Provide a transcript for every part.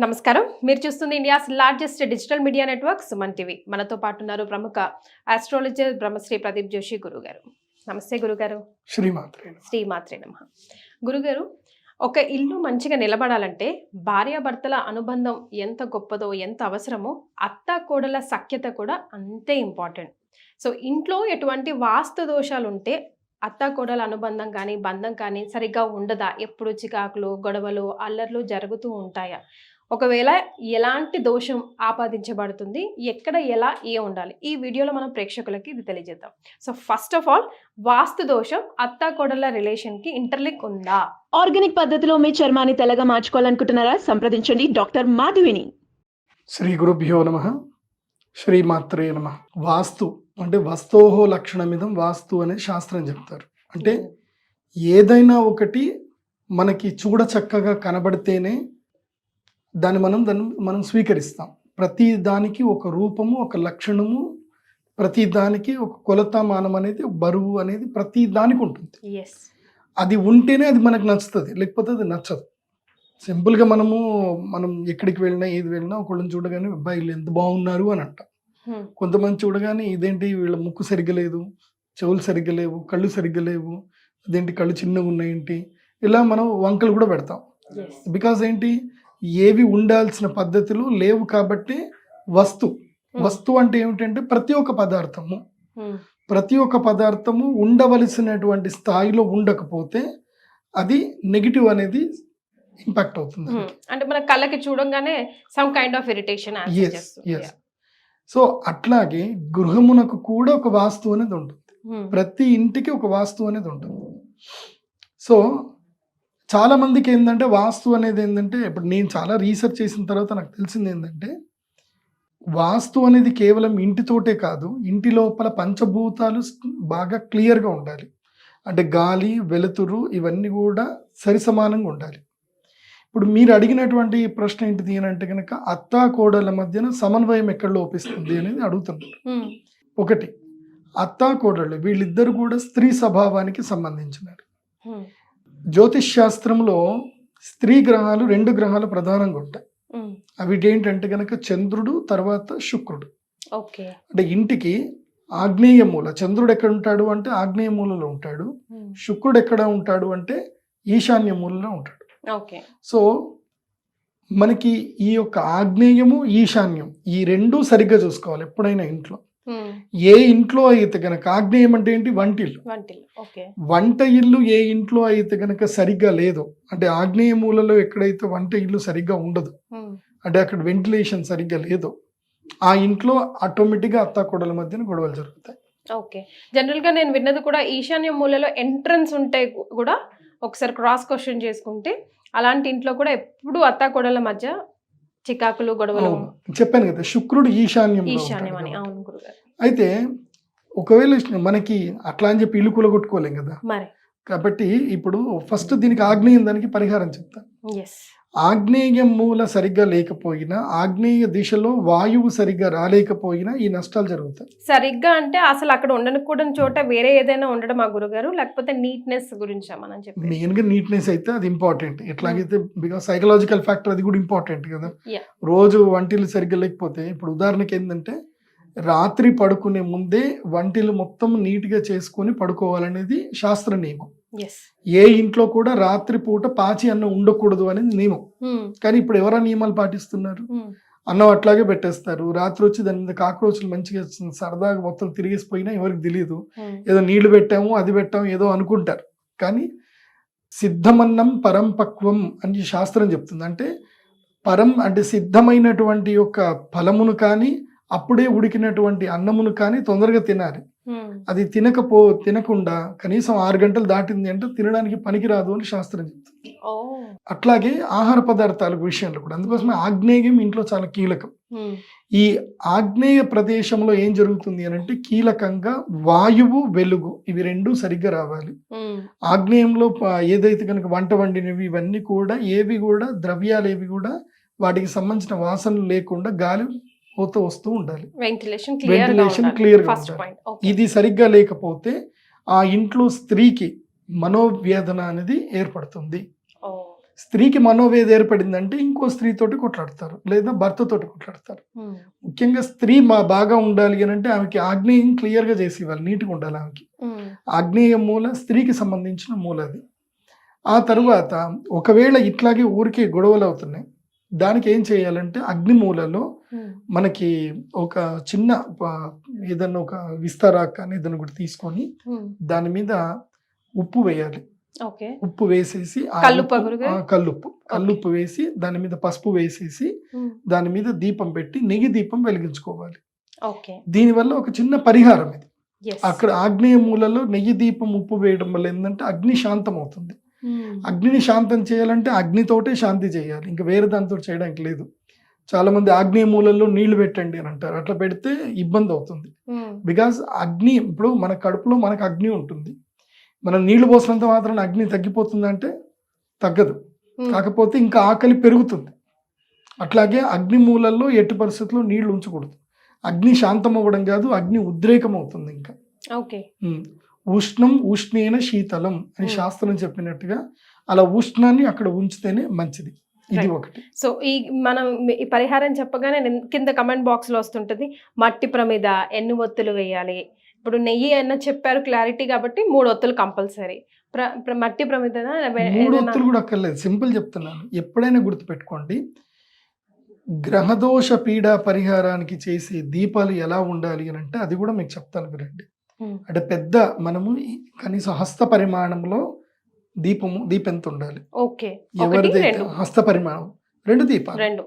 నమస్కారం. మీరు చూస్తుంది India's largest digital media network Suman TV. మనతో పాటు ఉన్నారు ప్రముఖ ఆస్ట్రాలజర్ బ్రహ్మశ్రీ ప్రదీప్ జోషి గురుగారు. నమస్తే గురుగారు. శ్రీమాత్రే శ్రీ మాత్రే నమ. గురుగారు ఒక ఇల్లు మంచిగా నిలబడాలంటే భార్యాభర్తల అనుబంధం ఎంత గొప్పదో ఎంత అవసరమో అత్త కోడల సఖ్యత కూడా అంతే ఇంపార్టెంట్. సో ఇంట్లో ఎటువంటి వాస్తు దోషాలు ఉంటే అత్త కోడల అనుబంధం కానీ బంధం కానీ సరిగ్గా ఉండదా? ఎప్పుడు చికాకులు గొడవలు అల్లర్లు జరుగుతూ ఉంటాయా? ఒకవేళ ఎలాంటి దోషం ఆపాదించబడుతుంది ఎక్కడ ఎలా ఏ ఉండాలి? ఈ వీడియోలో మనం ప్రేక్షకులకి ఇది తెలియజేద్దాం. సో ఫస్ట్ ఆఫ్ ఆల్ వాస్తు దోషం అత్త కోడల రిలేషన్కి ఇంటర్లిక్ ఉందా? ఆర్గానిక్ పద్ధతిలో మీ చర్మాన్ని తెల్లగా మార్చుకోవాలనుకుంటున్నారా? సంప్రదించండి డాక్టర్ మాధవిని. శ్రీ గురుభ్యో నమ. శ్రీమాత్రే నమ. వాస్తు అంటే వస్తోహో లక్షణమిదం వాస్తు అనే శాస్త్రం చెప్తారు. అంటే ఏదైనా ఒకటి మనకి చూడ చక్కగా కనబడితేనే దాన్ని మనం దాన్ని మనం స్వీకరిస్తాం. ప్రతి దానికి ఒక రూపము ఒక లక్షణము ప్రతి దానికి ఒక కొలత మానం అనేది బరువు అనేది ప్రతి దానికి ఉంటుంది. అది ఉంటేనే అది మనకు నచ్చుతుంది. లేకపోతే అది నచ్చదు. సింపుల్గా మనము మనం ఎక్కడికి వెళ్ళినా ఏది వెళ్ళినా ఒకళ్ళని చూడగానే అబ్బాయి వీళ్ళు ఎంత బాగున్నారు అని అంటాం. కొంతమంది చూడగానే ఇదేంటి? వీళ్ళ ముక్కు సరిగ్గా లేదు చెవులు సరిగ్గా లేవు కళ్ళు సరిగ్గా లేవు అదేంటి కళ్ళు చిన్నగా ఉన్నాయేంటి? ఇలా మనం వంకలు కూడా పెడతాం. బికాజ్ ఏంటి? ఏవి ఉండాల్సిన పద్ధతులు లేవు కాబట్టి వస్తు. వస్తు అంటే ఏమిటంటే ప్రతి ఒక్క పదార్థము. ప్రతి ఒక్క పదార్థము ఉండవలసినటువంటి స్థాయిలో ఉండకపోతే అది నెగిటివ్ అనేది ఇంపాక్ట్ అవుతుంది అంటే మన కళ్ళకి చూడంగానే some kind of irritation yes yes so అట్లాగే గృహమునకు కూడా ఒక వాస్తు అనేది ఉంటుంది. ప్రతి ఇంటికి ఒక వాస్తు అనేది ఉంటుంది. సో చాలా మందికి ఏంటంటే వాస్తు అనేది ఏంటంటే ఇప్పుడు నేను చాలా రీసెర్చ్ చేసిన తర్వాత నాకు తెలిసింది ఏంటంటే వాస్తు అనేది కేవలం ఇంటితోటే కాదు ఇంటి లోపల పంచభూతాలు బాగా క్లియర్గా ఉండాలి. అంటే గాలి వెలుతురు ఇవన్నీ కూడా సరిసమానంగా ఉండాలి. ఇప్పుడు మీరు అడిగినటువంటి ప్రశ్న ఏంటిది అని అంటే కనుక అత్తా కోడల మధ్యన సమన్వయం ఎక్కడ లోపిస్తుంది అనేది అడుగుతున్నారు ఒకటి అత్తా కోడళ్ళు వీళ్ళిద్దరు కూడా స్త్రీ స్వభావానికి సంబంధించినారు. జ్యోతిష్ శాస్త్రంలో స్త్రీ గ్రహాలు రెండు గ్రహాలు ప్రధానంగా ఉంటాయి. అవి ఏంటంటే కనుక చంద్రుడు తర్వాత శుక్రుడు. ఓకే. అంటే ఇంటికి ఆగ్నేయ మూల చంద్రుడు ఎక్కడ ఉంటాడు అంటే ఆగ్నేయ మూలలో ఉంటాడు. శుక్రుడు ఎక్కడ ఉంటాడు అంటే ఈశాన్య మూలలో ఉంటాడు. ఓకే. సో మనకి ఈ యొక్క ఆగ్నేయము ఈశాన్యం ఈ రెండు సరిగ్గా చూసుకోవాలి ఎప్పుడైనా ఇంట్లో. ఏ ఇంట్లో అయితే గనక ఆగ్నేయం అంటే ఏంటి? వంటిల్లు. వంట ఇల్లు ఏ ఇంట్లో అయితే గనక సరిగ్గా లేదు అంటే ఆగ్నేయ మూలలో ఎక్కడైతే వంట ఇల్లు సరిగ్గా ఉండదు అంటే అక్కడ వెంటిలేషన్ సరిగ్గా లేదు ఆ ఇంట్లో ఆటోమేటిక్గా అత్తాకోడల మధ్యన గొడవలు జరుగుతాయి. ఓకే. జనరల్గా నేను విన్నది కూడా ఈశాన్య మూలలో ఎంట్రన్స్ ఉంటే కూడా ఒకసారి క్రాస్ క్వశ్చన్ చేసుకుంటే అలాంటి ఇంట్లో కూడా ఎప్పుడు అత్తాకోడల మధ్య చికాకులు గొడవలు. చెప్పాను కదా శుక్రుడు ఈశాన్యం ఈశాన్యం అని. అవును గురుగారు. అయితే ఒకవేళ మనకి అట్లా అని చెప్పి ఇల్లు కూలగొట్టుకోలేం కదా. మరి. కాబట్టి ఇప్పుడు ఫస్ట్ దీనికి ఆగ్నేయం దానికి పరిహారం చెప్తాను ఆగ్నేయ మూల సరిగ్గా లేకపోయినా ఆగ్నేయ దిశలో వాయువు సరిగ్గా రాలేకపోయినా ఈ నష్టాలు జరుగుతాయి. సరిగ్గా అంటే అసలు అక్కడ ఉండకూడని చోట వేరే ఏదైనా ఉండడం మా గురుగారు లేకపోతే నీట్నెస్ గురించా మనం చెప్పి మెయిన్గా నీట్నెస్ అయితే అది ఇంపార్టెంట్ ఎట్లాగైతే బికాస్ సైకలాజికల్ ఫ్యాక్టర్ అది కూడా ఇంపార్టెంట్ కదా. రోజు వంటిల్లు సరిగ్గా లేకపోతే ఇప్పుడు ఉదాహరణకి ఏంటంటే రాత్రి పడుకునే ముందే వంటిలు మొత్తం నీట్గా చేసుకొని పడుకోవాలనేది శాస్త్ర నియమం. ఏ ఇంట్లో కూడా రాత్రి పూట పాచి అన్నం ఉండకూడదు అనేది నియమం. కానీ ఇప్పుడు ఎవరా నియమాలు పాటిస్తున్నారు? అన్నం అట్లాగే పెట్టేస్తారు. రాత్రి వచ్చి దాని మీద కాక్రోచ్లు మంచిగా సరదాగా మొత్తం తిరిగేసిపోయినా ఎవరికి తెలియదు ఏదో నీళ్ళు పెట్టాము అది పెట్టాము ఏదో అనుకుంటారు. కానీ సిద్ధమన్నం పరం పక్వం అని శాస్త్రం చెప్తుంది. అంటే పరం అంటే సిద్ధమైనటువంటి యొక్క ఫలమును కానీ అప్పుడే ఉడికినటువంటి అన్నమును కానీ తొందరగా తినాలి. అది తినకపో తినకుండా కనీసం ఆరు గంటలు దాటింది అంటే తినడానికి పనికిరాదు అని శాస్త్రం చెప్తుంది. అట్లాగే ఆహార పదార్థాల విషయంలో కూడా అందుకోసమే ఆగ్నేయం ఇంట్లో చాలా కీలకం. ఈ ఆగ్నేయ ప్రదేశంలో ఏం జరుగుతుంది అని అంటే కీలకంగా వాయువు వెలుగు ఇవి రెండు సరిగ్గా రావాలి. ఆగ్నేయంలో ఏదైతే కనుక వంట వండినవి ఇవన్నీ కూడా ఏవి కూడా ద్రవ్యాలు ఏవి కూడా వాటికి సంబంధించిన వాసనలు లేకుండా గాలి పోతూ వస్తూ ఉండాలి. వెంటిలేషన్ క్లియర్ Ventilation clear గా ఫస్ట్ ఉండాలి. పాయింట్ ఇది సరిగ్గా లేకపోతే ఆ ఇంట్లో స్త్రీకి మనోవేదన అనేది ఏర్పడుతుంది. స్త్రీకి మనోవేద ఏర్పడిందంటే ఇంకో స్త్రీతోటి కొట్లాడతారు లేదా భర్తతోటి కొట్లాడతారు. ఉమ్, ముఖ్యంగా స్త్రీ మా బాగా ఉండాలి అని అంటే ఆమెకి ఆగ్నేయం క్లియర్గా చేసి ఇవ్వాలి నీట్గా ఉండాలి ఆమెకి. ఉమ్, ఆగ్నేయ మూల స్త్రీకి సంబంధించిన మూల అది ఆ తరువాత ఒకవేళ ఇట్లాగే ఊరికే గొడవలు అవుతున్నాయి దానికి ఏం చేయాలంటే అగ్ని మూలలో మనకి ఒక చిన్న ఏదన్నా ఒక విస్తారాక్ కానీ ఏదన్నా ఒకటి తీసుకొని దాని మీద ఉప్పు వేయాలి. ఉప్పు వేసేసి కల్లుప్పా కల్లుప్పు. వేసి దాని మీద పసుపు వేసేసి దాని మీద దీపం పెట్టి నెయ్యి దీపం వెలిగించుకోవాలి. దీనివల్ల ఒక చిన్న పరిహారం ఇది. అక్కడ ఆగ్నేయ మూలలో నెయ్యి దీపం ఉప్పు వేయడం వల్ల ఏంటంటే అగ్ని శాంతం అవుతుంది అగ్నిని శాంతం చేయాలంటే అగ్నితోటే శాంతి చేయాలి. ఇంకా వేరే దాంతో చేయడానికి లేదు. చాలా మంది ఆగ్నేయ మూలల్లో నీళ్ళు పెట్టండి అని అంటారు. అట్లా పెడితే ఇబ్బంది అవుతుంది. ఉమ్, బికాజ్ అగ్ని ఇప్పుడు మన కడుపులో మనకు అగ్ని ఉంటుంది. మనం నీళ్ళు పోసినంత మాత్రం అగ్ని తగ్గిపోతుందంటే తగ్గదు. ఉమ్, కాకపోతే ఇంకా ఆకలి పెరుగుతుంది. అట్లాగే అగ్ని మూలల్లో ఎట్టి పరిస్థితుల్లో నీళ్ళు ఉంచకూడదు. అగ్ని శాంతం అవ్వడం కాదు అగ్ని ఉద్రేకం అవుతుంది ఇంకా ఓకే. ఉష్ణం ఉష్ణేన శీతలం అని Hmm. శాస్త్రం చెప్పినట్టుగా అలా ఉష్ణాన్ని అక్కడ ఉంచితేనే మంచిది. ఇది. ఒకటి. సో ఈ మనం ఈ పరిహారం చెప్పగానే కింద కమెంట్ బాక్స్లో వస్తుంటది మట్టి ప్రమిద ఎన్ని ఒత్తులు వేయాలి? ఇప్పుడు నెయ్యి అన్న చెప్పారు క్లారిటీ కాబట్టి మూడు ఒత్తులు కంపల్సరీ. మట్టి ప్రమిద మూడు ఒత్తులు కూడా అక్కర్లేదు. సింపుల్ చెప్తున్నాను. ఎప్పుడైనా గుర్తుపెట్టుకోండి గ్రహదోష పీడ పరిహారానికి చేసే దీపాలు ఎలా ఉండాలి అని అంటే అది కూడా మీకు చెప్తాను వినండి. అంటే పెద్ద మనము కనీసం హస్త పరిమాణంలో దీపము దీపం ఎంత ఉండాలి ఓకే హస్త పరిమాణం రెండు దీపాలు. రెండు.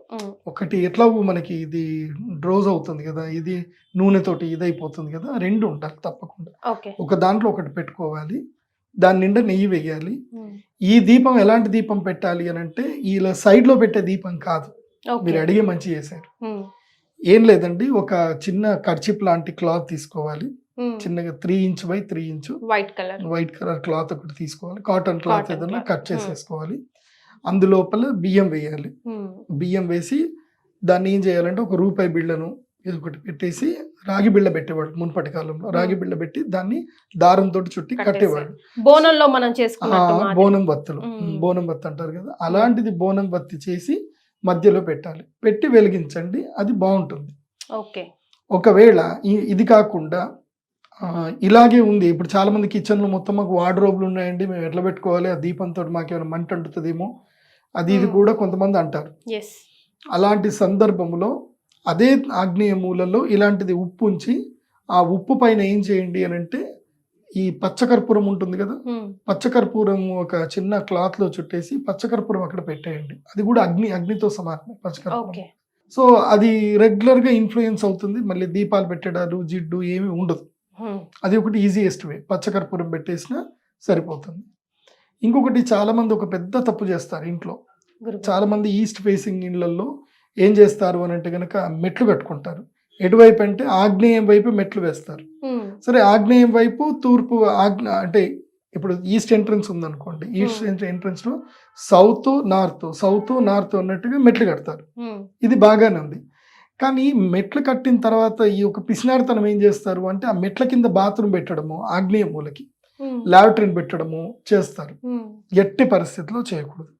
ఒకటి ఎట్లాగో మనకి ఇది డ్రోజ్ అవుతుంది కదా ఇది నూనెతోటి ఇది అయిపోతుంది కదా రెండు ఉండాలి తప్పకుండా. ఒక దాంట్లో ఒకటి పెట్టుకోవాలి. దాని నిండా నెయ్యి వేయాలి. ఈ దీపం ఎలాంటి దీపం పెట్టాలి అని అంటే ఇలా సైడ్లో పెట్టే దీపం కాదు. మీరు అడిగే మంచి చేశారు. ఏం లేదండి ఒక చిన్న కర్చిప్ లాంటి క్లాత్ తీసుకోవాలి. చిన్నగా three inch by three inch. White colour white colour cloth ఒకటి తీసుకోవాలి. కాటన్ క్లాత్ ఏదైనా. కట్ చేసేసుకోవాలి. అందులోపల బియ్యం వేయాలి. బియ్యం వేసి దాన్ని ఏం చేయాలంటే ఒక రూపాయి బిళ్ళను ఇది ఒకటి పెట్టేసి రాగి బిళ్ళ పెట్టేవాడు మునుపటి కాలంలో. రాగి బిళ్ళ పెట్టి దాన్ని దారంతో చుట్టి. కట్టేవాడు బోనంలో మనం మాదిరి. బోనం బత్తలు. బోనం బత్త అంటారు కదా. అలాంటిది బోనం బత్తి చేసి మధ్యలో పెట్టాలి. పెట్టి వెలిగించండి. అది బాగుంటుంది. ఓకే. ఒకవేళ ఇది కాకుండా ఇలాగే ఉంది. ఇప్పుడు చాలా మంది కిచెన్లో మొత్తం మాకు వార్డ్రోబ్లు ఉన్నాయండి. మేము ఎట్లా పెట్టుకోవాలి? ఆ దీపంతో మాకు ఏమైనా మంట అంటుతుందేమో? అది ఇది. కూడా కొంతమంది అంటారు. అలాంటి సందర్భంలో అదే ఆగ్నేయ మూలలో ఇలాంటిది ఉప్పు ఉంచి ఆ ఉప్పు పైన ఏం చేయండి అని అంటే ఈ పచ్చకర్పూరం ఉంటుంది కదా? పచ్చకర్పూరం ఒక చిన్న క్లాత్లో చుట్టేసి పచ్చకర్పూరం అక్కడ పెట్టేయండి. అది కూడా అగ్ని అగ్నితో సమానమే పచ్చకర్పూరం సో అది రెగ్యులర్గా ఇన్ఫ్లుయెన్స్ అవుతుంది. మళ్ళీ దీపాలు పెట్టడాలు జిడ్డు ఏమి ఉండదు. అది ఒకటి ఈజియెస్ట్ వే పచ్చకర్పూరం పెట్టేసినా సరిపోతుంది. ఇంకొకటి చాలా మంది ఒక పెద్ద తప్పు చేస్తారు ఇంట్లో. గురు. చాలా మంది ఈస్ట్ ఫేసింగ్ ఇళ్ళలో ఏం చేస్తారు అని అంటే కనుక మెట్లు కట్టుకుంటారు. ఎటువైపు అంటే ఆగ్నేయం వైపు మెట్లు వేస్తారు. సరే ఆగ్నేయం వైపు తూర్పు ఆగ్న అంటే ఇప్పుడు ఈస్ట్ ఎంట్రన్స్ ఉందనుకోండి. ఈస్ట్ ఎంట్రన్స్లో సౌత్ నార్త్ సౌత్ నార్త్ అన్నట్టుగా మెట్లు కడతారు. ఇది బాగానే ఉంది. కానీ మెట్లు కట్టిన తర్వాత ఈ ఒక పిసినారితనం ఏం చేస్తారు? అంటే ఆ మెట్ల కింద బాత్రూమ్ పెట్టడము ఆగ్నేయ మూలకి లాట్రిన్ పెట్టడము చేస్తారు. ఎట్టి పరిస్థితిలో చేయకూడదు.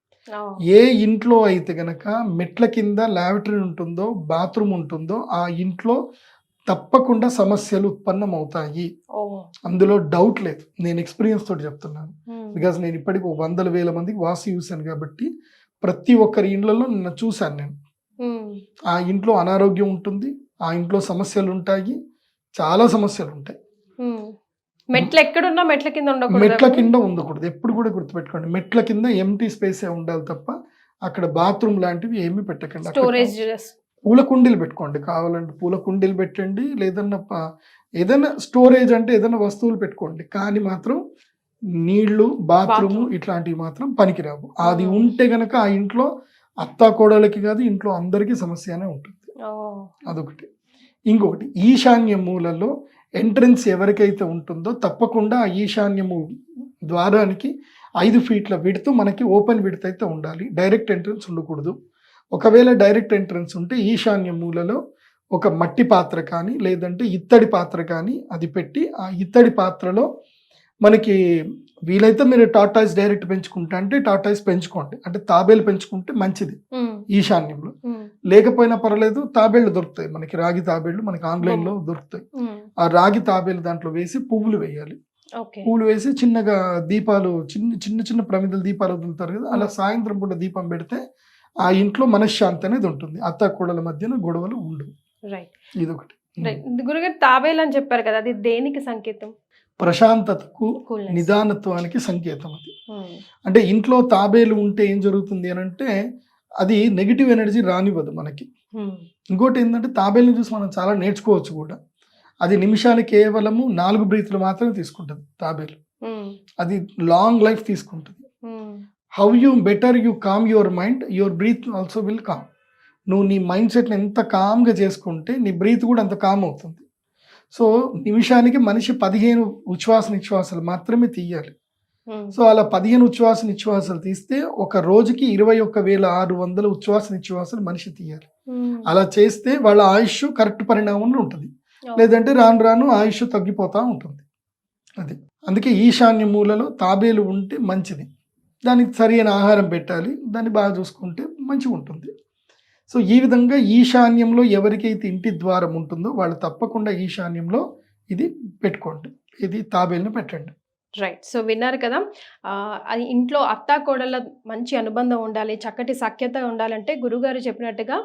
ఏ ఇంట్లో అయితే గనక మెట్ల కింద లాబరేటరీ ఉంటుందో బాత్రూమ్ ఉంటుందో ఆ ఇంట్లో తప్పకుండా సమస్యలు ఉత్పన్నం అవుతాయి అందులో డౌట్ లేదు. నేను ఎక్స్పీరియన్స్ తోటి చెప్తున్నాను. బికాజ్ నేను ఇప్పటికి వందల వేల మందికి వాసు చూశాను కాబట్టి ప్రతి ఒక్కరి ఇండ్లలో నిన్న చూశాను నేను. ఆ ఇంట్లో అనారోగ్యం ఉంటుంది ఆ ఇంట్లో సమస్యలు ఉంటాయి చాలా సమస్యలు ఉంటాయి మెట్లు ఎక్కడున్నా మెట్ల కింద ఉండకూడదు మెట్ల కింద ఉండకూడదు ఎప్పుడు కూడా గుర్తుపెట్టుకోండి. మెట్ల కింద ఎంటీ స్పేసే ఉండాలి తప్ప అక్కడ బాత్రూమ్ లాంటివి ఏమీ పెట్టకండి. స్టోరేజ్ పూల కుండీలు పెట్టుకోండి. కావాలంటే పూల కుండీలు పెట్టండి లేదన్నా ఏదైనా స్టోరేజ్ అంటే ఏదైనా వస్తువులు పెట్టుకోండి. కానీ మాత్రం నీళ్ళు బాత్రూమ్. ఇట్లాంటివి మాత్రం పనికిరావు. అది. ఉంటే గనక ఆ ఇంట్లో అత్తా కోడలకి కాదు ఇంట్లో అందరికీ సమస్యనే ఉంటుంది. అదొకటి. ఇంకొకటి ఈశాన్య మూలలో ఎంట్రన్స్ ఎవరికైతే ఉంటుందో తప్పకుండా ఆ ఈశాన్యము ద్వారానికి ఐదు ఫీట్ల విడుతూ మనకి ఓపెన్ విడత అయితే ఉండాలి. డైరెక్ట్ ఎంట్రన్స్ ఉండకూడదు. ఒకవేళ డైరెక్ట్ ఎంట్రన్స్ ఉంటే ఈశాన్య మూలలో ఒక మట్టి పాత్ర కానీ లేదంటే ఇత్తడి పాత్ర కానీ అది పెట్టి ఆ ఇత్తడి పాత్రలో మనకి వీలైతే మీరు టాటాయిస్ డైరెక్ట్ పెంచుకుంటా అంటే టాటాయిస్ పెంచుకోండి. అంటే తాబేలు పెంచుకుంటే మంచిది ఈశాన్యంలో లేకపోయినా పర్వాలేదు తాబేళ్ళు దొరుకుతాయి. మనకి రాగి తాబేళ్ళు మనకి ఆన్లైన్లో దొరుకుతాయి. ఆ రాగి తాబేలు దాంట్లో వేసి పువ్వులు వేయాలి. పువ్వులు వేసి చిన్నగా దీపాలు చిన్న చిన్న చిన్న ప్రమిదల దీపాలు వదులుతారు కదా అలా సాయంత్రం పూట దీపం పెడితే ఆ ఇంట్లో మనశ్శాంతి అనేది ఉంటుంది. అత్త కోడల మధ్యన గొడవలు ఉండవు. రైట్ ఇదొకటి. గురుగారు తాబేలు అని చెప్పారు కదా అది దేనికి సంకేతం? ప్రశాంతతకు. నిదానత్వానికి సంకేతం అది. అంటే ఇంట్లో తాబేలు ఉంటే ఏం జరుగుతుంది అని అంటే అది నెగిటివ్ ఎనర్జీ రానివ్వదు మనకి. ఇంకోటి ఏంటంటే తాబేలుని చూసి మనం చాలా నేర్చుకోవచ్చు కూడా. అది నిమిషానికి కేవలము నాలుగు బ్రీత్లు మాత్రమే తీసుకుంటుంది తాబేలు. అది లాంగ్ లైఫ్ తీసుకుంటుంది. How you better you calm your mind your breath also will calm నువ్వు నీ మైండ్ సెట్ని ఎంత కామ్గా చేసుకుంటే నీ బ్రీత్ కూడా అంత కామ్ అవుతుంది. సో నిమిషానికి మనిషి పదిహేను ఉచ్ఛ్వాస నిశ్వాసాలు మాత్రమే తీయాలి. ఉమ్, సో అలా పదిహేను ఉచ్ఛ్వాస నిశ్వాసాలు తీస్తే ఒక రోజుకి ఇరవై ఒక్క వేల ఆరు వందల ఉచ్ఛ్వాస నిశ్వాసాలు మనిషి తీయాలి. ఉమ్, అలా చేస్తే వాళ్ళ ఆయుష్ కరెక్ట్ పరిణామంలో ఉంటుంది. లేదంటే రాను రాను ఆయుష్ తగ్గిపోతూ ఉంటుంది. అది. అందుకే ఈశాన్య మూలలో తాబేలు ఉంటే మంచిది. దానికి సరైన ఆహారం పెట్టాలి. దాన్ని బాగా చూసుకుంటే మంచిగా ఉంటుంది సో ఈ విధంగా ఈశాన్యంలో ఎవరికైతే ఇంటి ద్వారం ఉంటుందో వాళ్ళు తప్పకుండా ఈశాన్యంలో ఇది పెట్టుకోండి. ఇది తాబేలుని పెట్టండి. రైట్ సో విన్నారు కదా అది ఇంట్లో అత్తా కోడళ్ళ మంచి అనుబంధం ఉండాలి చక్కటి సఖ్యత ఉండాలంటే గురుగారు చెప్పినట్టుగా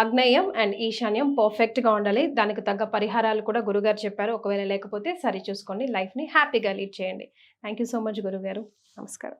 ఆగ్నేయం అండ్ ఈశాన్యం పర్ఫెక్ట్గా ఉండాలి. దానికి తగ్గ పరిహారాలు కూడా గురుగారు చెప్పారు. ఒకవేళ లేకపోతే సరి చూసుకోండి. లైఫ్ని హ్యాపీగా లీడ్ చేయండి. థ్యాంక్ యూ సో మచ్ గురుగారు. నమస్కారం.